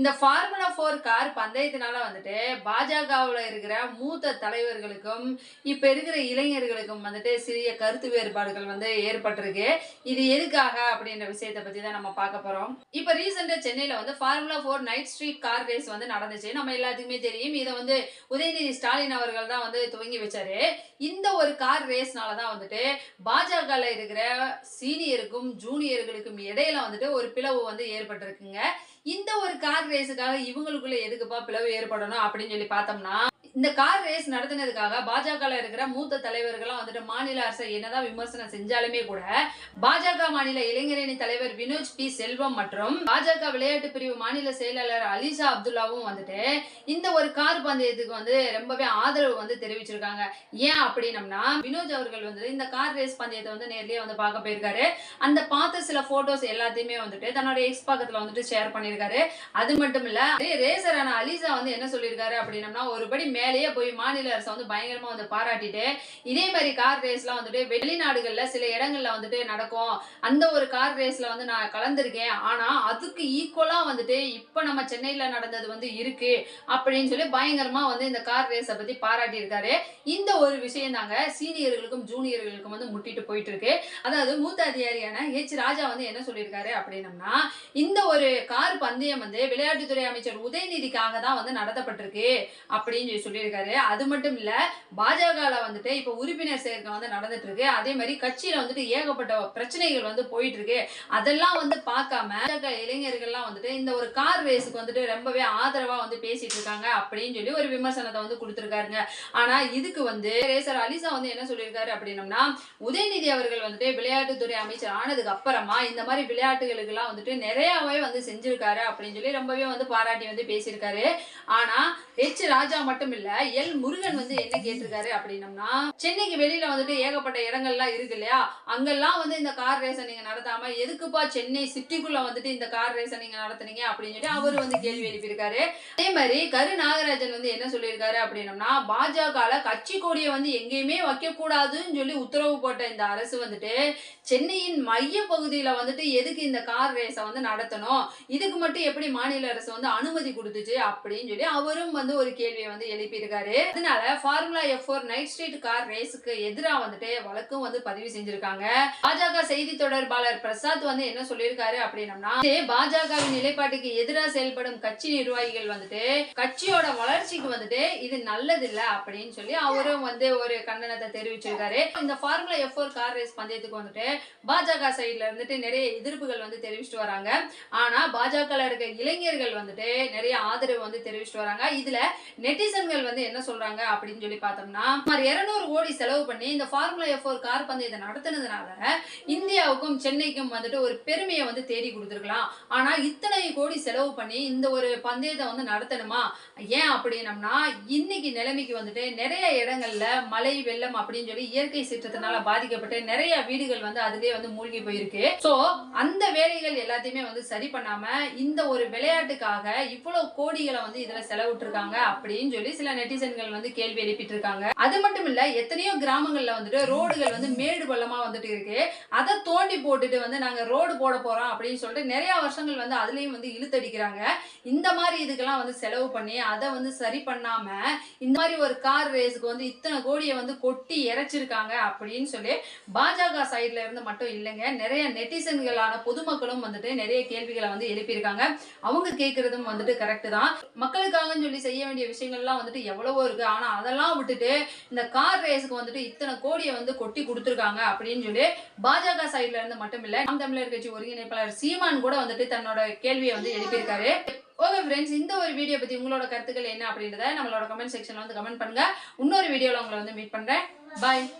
இந்த formula four car பந்தயத்தினால வந்துட்டு பாஜகவில் இருக்கிற மூத்த தலைவர்களுக்கும் இப்போ இருக்கிற இளைஞர்களுக்கும் வந்துட்டு சிறிய கருத்து வேறுபாடுகள் வந்து ஏற்பட்டிருக்கு. இது எதுக்காக அப்படின்ற விஷயத்தை பற்றி தான் நம்ம பார்க்க போகிறோம் இப்போ ரீசெண்டாக சென்னையில் வந்து formula four night street car race வந்து நடந்துச்சு. நம்ம எல்லாத்துக்குமே தெரியும். இதை வந்து உதயநிதி ஸ்டாலின் அவர்கள் தான் வந்து துவங்கி வச்சாரு. இந்த ஒரு கார் ரேஸ்னால தான் வந்துட்டு பாஜகவில் இருக்கிற சீனியருக்கும் ஜூனியர்களுக்கும் இடையில வந்துட்டு ஒரு பிளவு வந்து ஏற்பட்டிருக்குங்க. இந்த ஒரு கார் ரேஸுக்காக இவங்களுக்குள்ள எதுக்குப்பா பிளவு ஏற்படணும் அப்படின்னு சொல்லி பார்த்தோம்னா இந்த கார் ரேஸ் நடத்தினதுக்காக பாஜகவில் இருக்கிற மூத்த தலைவர்கள்லாம் வந்துட்டு மாநில அரசை என்னதான் விமர்சனம் செஞ்சாலுமே கூட பாஜக மாநில இளைஞரணி தலைவர் வினோஜ் பி. செல்வம் மற்றும் பாஜக விளையாட்டு பிரிவு மாநில செயலாளர் அலிசா அப்துல்லாவும் வந்துட்டு இந்த ஒரு கார் பந்தயத்துக்கு வந்து ரொம்பவே ஆதரவு வந்து தெரிவிச்சிருக்காங்க. ஏன் அப்படின்னம்னா வினோஜ் அவர்கள் வந்து இந்த கார் ரேஸ் பந்தயத்தை வந்து நேர்லயே வந்து பார்க்க போயிருக்காரு. அந்த பார்த்த சில போட்டோஸ் எல்லாத்தையுமே வந்துட்டு தன்னோட எக்ஸ் பக்கத்துல வந்துட்டு ஷேர் பண்ணியிருக்காரு. அது மட்டும் இல்ல ரேசரான அலிசா வந்து என்ன சொல்லியிருக்காரு அப்படின்னம்னா ஒருபடி மேலேயே போய் மாநில அரசை வந்து பயங்கரமா வந்து பாராட்டிட்டு இதே மாதிரி கார் ரேஸ்லாம் வந்துட்டு வெளிநாடுகள்ல சில இடங்கள்ல வந்துட்டு நடக்கும். அந்த ஒரு கார் ரேஸ்ல வந்து நான் கலந்திருக்கேன். ஆனா அதுக்கு ஈக்குவலா வந்துட்டு இப்ப நம்ம சென்னையில நடந்தது வந்து இருக்கு அப்படின்னு சொல்லி பயங்கரமா வந்து இந்த கார் ரேஸை பத்தி பாராட்டியிருக்காரு. இந்த ஒரு விஷயம் தாங்க சீனியர்களுக்கும் ஜூனியர்களுக்கும் வந்து முட்டிட்டு போயிட்டு இருக்கு அதாவது மூத்த அதிகாரியான ஹெச் ராஜா வந்து என்ன சொல்லியிருக்காரு அப்படின்னம்னா இந்த ஒரு கார் பந்தயம் வந்து விளையாட்டுத்துறை அமைச்சர் உதயநிதிக்காக தான் வந்து நடத்தப்பட்டிருக்கு அப்படின்னு சொல்லி சொல்லியிருக்காரு. அது மட்டும் இல்ல பாஜகல வந்துட்டு இப்ப உறுப்பினர் சேர்க்கை வந்து நடந்துட்டு இருக்கு அதே மாதிரி கட்சியில வந்துட்டு ஏகப்பட்ட பிரச்சனைகள் வந்து போயிட்டு இருக்கு அதெல்லாம் வந்து பார்க்காம பாஜக இளைஞர்கள்லாம் வந்துட்டு இந்த ஒரு கார் ரேஸுக்கு வந்துட்டு ரொம்பவே ஆதரவா வந்து பேசிட்டு இருக்காங்க அப்படின்னு சொல்லி ஒரு விமர்சனத்தை வந்து கொடுத்துருக்காருங்க. ஆனா இதுக்கு வந்து ரேசர் அலிசா வந்து என்ன சொல்லியிருக்காரு அப்படின்னம்னா உதயநிதி அவர்கள் வந்துட்டு விளையாட்டுத்துறை அமைச்சர் ஆனதுக்கு அப்புறமா இந்த மாதிரி விளையாட்டுகளுக்கு எல்லாம் வந்துட்டு நிறையவே வந்து செஞ்சிருக்காரு அப்படின்னு சொல்லி ரொம்பவே வந்து பாராட்டி வந்து பேசியிருக்காரு. ஆனா ஹெச் ராஜா மட்டும் இல்லை எல் முருகன் வந்து என்ன கேட்டிருக்காரு அப்படின்னம்னா சென்னைக்கு வெளியில வந்துட்டு ஏகப்பட்ட இடங்கள்லாம் இருக்கு இல்லையா? அங்கெல்லாம் வந்து இந்த கார் ரேஸை நீங்க நடத்தாம எதுக்குப்பா சென்னை சிட்டிக்குள்ள வந்துட்டு இந்த கார் ரேஸை நீங்க நடத்துனீங்க அப்படின்னு சொல்லி அவரு வந்து கேள்வி எழுப்பியிருக்காரு. அதே மாதிரி கரு நாகராஜன் வந்து என்ன சொல்லியிருக்காரு அப்படின்னம்னா பாஜகல கட்சி கொடியை வந்து எங்கேயுமே வைக்க கூடாதுன்னு சொல்லி உத்தரவு போட்ட இந்த அரசு வந்துட்டு சென்னையின் மைய பகுதியில வந்துட்டு எதுக்கு இந்த கார் ரேஸை வந்து நடத்தணும்? இதுக்கு மட்டும் எப்படி மாநில அரசு வந்து அனுமதி கொடுத்துச்சு அப்படின்னு சொல்லி அவரும் வந்து ஒரு கேள்வியை வந்து எழுப்பியிருக்காரு அதனால formula F four night street car ரேஸுக்கு எதிராக வந்துட்டு வழக்கும் வந்து பதிவு செஞ்சிருக்காங்க. பாஜக செய்தி தொடர்பாளர் பிரசாத் வந்து என்ன சொல்லியிருக்காரு அப்படின்னம்னா பாஜகவின் நிலைப்பாட்டுக்கு எதிராக செயல்படும் கட்சி நிர்வாகிகள் வந்துட்டு கட்சியோட வளர்ச்சிக்கு வந்துட்டு இது நல்லதில்ல அப்படின்னு சொல்லி அவரும் வந்து ஒரு கண்டனத்தை தெரிவிச்சிருக்காரு. இந்த formula F four car race பந்தயத்துக்கு வந்துட்டு பாஜக சைட்ல இருந்துட்டு நிறைய எதிர்ப்புகள் வந்து தெரிவிச்சிட்டு வராங்க. ஆனா பாஜக இருக்க இளைஞர்கள் வந்துட்டு நிறைய ஆதரவு வந்து தெரிவிச்சிட்டு வராங்க. இதுல நெட்டிசன்கள் வந்து என்ன சொல்றாங்க அப்படின்னு சொல்லி பார்த்தோம்னா சுமார் இருநூறு கோடி செலவு பண்ணி இந்த ஃபார்முலா எஃப் ஒரு கார் பந்தயத்தை நடத்தினதுனால இந்தியாவுக்கும் சென்னைக்கும் வந்துட்டு ஒரு பெருமையை வந்து தேடி கொடுத்துருக்கலாம். ஆனா இத்தனை கோடி செலவு பண்ணி இந்த ஒரு பந்தயத்தை வந்து நடத்தணுமா? ஏன் அப்படின்னம்னா இன்னைக்கு நிலைமைக்கு வந்துட்டு நிறைய இடங்கள்ல மழை வெள்ளம் அப்படின்னு சொல்லி இயற்கை சீற்றத்தினால பாதிக்கப்பட்டு நிறைய வீடுகள் வந்து அதுலேயே வந்து மூழ்கி போயிருக்கு. ஸோ அந்த வேலைகள் எல்லாத்தையுமே வந்து சரி பண்ணாம இந்த ஒரு விளையாட்டுக்காக இவ்வளவு கோடிகளை வந்து இதுல செலவிட்டு இருக்காங்க அப்படின்னு சொல்லி சில நெட்டிசன்கள் வந்து கேள்வி எழுப்பிட்டு இருக்காங்க அது மட்டும் இல்ல எத்தனையோ கிராமங்கள்ல வந்துட்டு ரோடுகள் வந்து மேடு பள்ளமா வந்துட்டு இருக்கு. அதை தோண்டி போட்டுட்டு வந்து நாங்க ரோடு போட போறோம் அப்படின்னு சொல்லிட்டு நிறைய வருஷங்கள் வந்து அதுலயும் வந்து இழுத்தடிக்கிறாங்க. இந்த மாதிரி இதுக்கெல்லாம் வந்து செலவு பண்ணி அதை வந்து சரி பண்ணாம இந்த மாதிரி ஒரு கார் ரேஸுக்கு வந்து இத்தனை கோடியை வந்து கொட்டி இறைச்சிருக்காங்க அப்படின்னு சொல்லி பாஜக சைட்ல இருந்து மட்டும் இல்லைங்க நிறைய நெட்டிசன்களான பொதுமக்களும் வந்துட்டு நிறைய கேள்விகளை வந்து எழுப்பியிருக்காங்க. அவங்க கேட்கறதும் வந்துட்டு கரெக்ட் தான். மக்களுக்காகன்னு சொல்லி செய்ய வேண்டிய விஷயங்கள்லாம் வந்துட்டு எவ்வளவோ இருக்கு. ஆனா அதெல்லாம் விட்டுட்டு இந்த கார் ரேஸுக்கு வந்துட்டு இத்தனை கோடியை வந்து கொட்டி கொடுத்துருக்காங்க அப்படின்னு சொல்லி பாஜக சைட்ல இருந்து மட்டும் இல்ல நாம் தமிழர் கட்சி ஒருங்கிணைப்பாளர் சீமான் கூட வந்துட்டு தன்னோட கேள்வியை வந்து எழுப்பியிருக்காரு. ஓகே ஃப்ரெண்ட்ஸ் இந்த ஒரு வீடியோ பத்தி உங்களோட கருத்துக்கள் என்ன அப்படின்றத நம்மளோட கமெண்ட் செக்ஷன்ல வந்து கமெண்ட் பண்ணுங்க. இன்னொரு வீடியோல உங்களை வந்து மீட் பண்றேன். பாய்